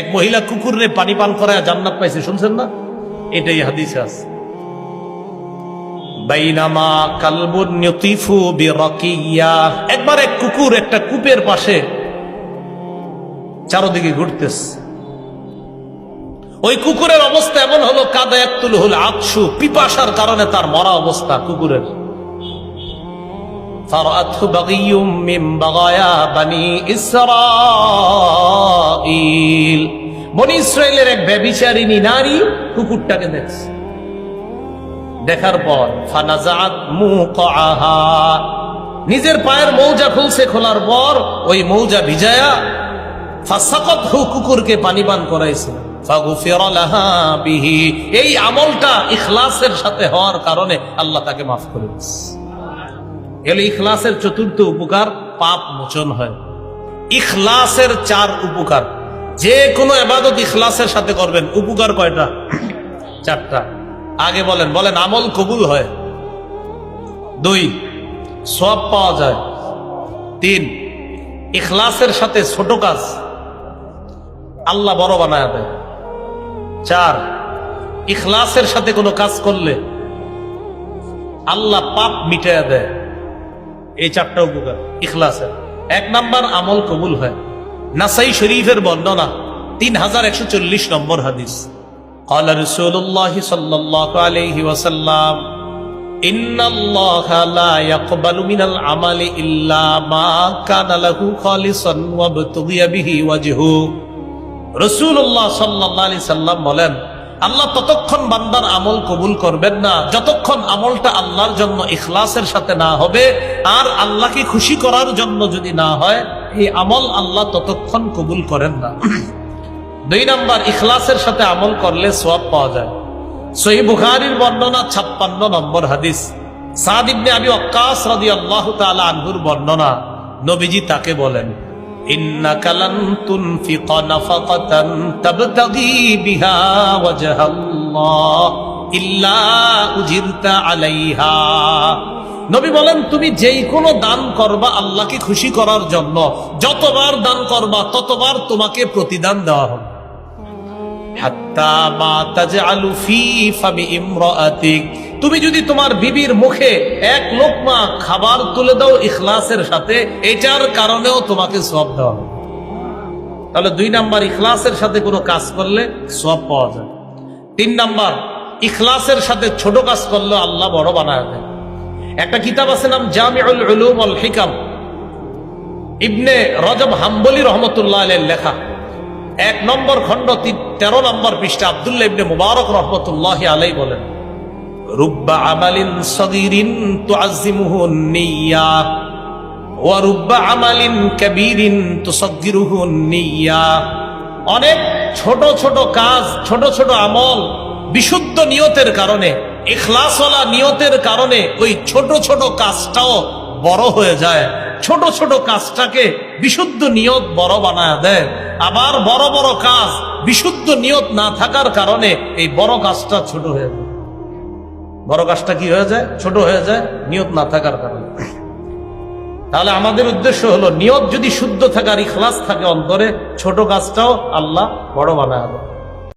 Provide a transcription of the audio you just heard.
এক মহিলা কুকুরে পানি পান করায় জান্নাত পাইছে, শুনছেন না? এটাই হাদিস আছে। একবার এক কুকুর একটা কূপের পাশে ঘুরতেছে। ওই কুকুরের অবস্থা এমন হলো, কাদা একতুল হল আতসু পিপাসার কারণে তার মরা অবস্থা কুকুরের। ফারাতহু বাগিয়ুম মিন বানি ইসরা ইসরায়েলের এক ব্যবিচারিণী নারী কুকুরটাকে দেখছে। দেখার পর নিজের পায়ের মৌজা খুলছে খোলার পর, ওই মৌজা ভিজায়া ফাসাকত কুকুরকে পানি পান করাইছে এই আমলটা ইখলাসের সাথে হওয়ার কারণে আল্লাহ তাকে মাফ করে এলে ইখলাসের চতুর্থ উপকার, পাপ মোচন হয়। ইখলাসের চার উপকার। যে কোনো এবাদত ইখলাসের সাথে করবেন। উপকার কয়টা? চারটা। আগে বলেন বলেন, আমল কবুল হয়। দুই সব পাওয়া যায়। তিন, ইখলাসের সাথে ছোট কাজ। আল্লাহ বড় বানায় দেয়। চার, ইখলাসের সাথে কোনো কাজ করলে আল্লাহ পাপ মিটাইয়া দেয়। এই চারটা উপকার, ইখলাসের। এক নাম্বার, আমল কবুল হয়। নাসাই শরীফের বর্ণনা তিন হাজার একশো চল্লিশ নম্বর হাদিস قال رسول الله صلى الله عليه وسلم إن الله لا يقبل من العمل إلا ما كان له خالصا وابتغي به وجهه রসুল্লাহ সাল্লাহ আলি সাল্লাম বলেন আল্লাহ ততক্ষণ বান্দার আমল কবুল করবেন না যতক্ষণ আমলটা আল্লাহর জন্য ইখলাসের সাথে না হবে আর আল্লাহকে খুশি করার জন্য যদি না হয় এই আমল আল্লাহ ততক্ষণ কবুল করেন না। দুই নম্বর, ইখলাসের সাথে আমল করলে সওয়াব পাওয়া যায়। সহি বুখারির বর্ণনা ছাপ্পান্ন নম্বর হাদিস। সাদ ইবনে আবি ওয়াক্কাস রাদিয়াল্লাহু তাআলা আনহুর বর্ণনা। নবীজি তাকে বলেন ইল্লা উজিরতা আলাইহা। নবী বলেন, তুমি যেই কোনো দান করবা আল্লাহকে খুশি করার জন্য। যতবার দান করবা, ততবার তোমাকে প্রতিদান দেওয়া হবে। তুমি যদি তোমার বিবির মুখে এক লোকমা খাবার তুলে দাও ইখলাসের সাথে, এটার কারণেও তোমাকে সব দেওয়া হবে। তাহলে দুই নাম্বার, ইখলাসের সাথে কোনো কাজ করলে সব পাওয়া যায়। তিন নাম্বার, ইখলাসের সাথে ছোট কাজ করলে আল্লাহ বড় বানায় দেয়। একটা কিতাব আছে নাম জামিউল উলুম হিকাম। ইবনে রজব হাম্বলি রহমতুল্লাহ আলের লেখা। এক নম্বর খণ্ড তেরো নম্বর পৃষ্ঠা আব্দুল্লাহ ইবনে মুবারক রহমতুল্লাহ আলাই বলেন আমালিন আমালিন অনেক ছোট ছোট কাজ, ছোট ছোট আমল বিশুদ্ধ নিয়তের কারণে ইখলাসওয়ালা নিয়তের কারণে ওই ছোট ছোট কাজটাও বড় হয়ে যায়। ছোট ছোট কাজটাকে বিশুদ্ধ নিয়ত বড় বানায় দেয়। আবার বড় বড় কাজ বিশুদ্ধ নিয়ত না থাকার কারণে এই বড় কাজটা ছোট হয়ে যায়। বড় কাজটা কি হয়ে যায়? ছোট হয়ে যায়, নিয়ত না থাকার কারণে। তাহলে আমাদের উদ্দেশ্য হলো, নিয়ত যদি শুদ্ধ থাকার ইখলাস থাকে অন্তরে, ছোট কাজটাও আল্লাহ বড় বানায়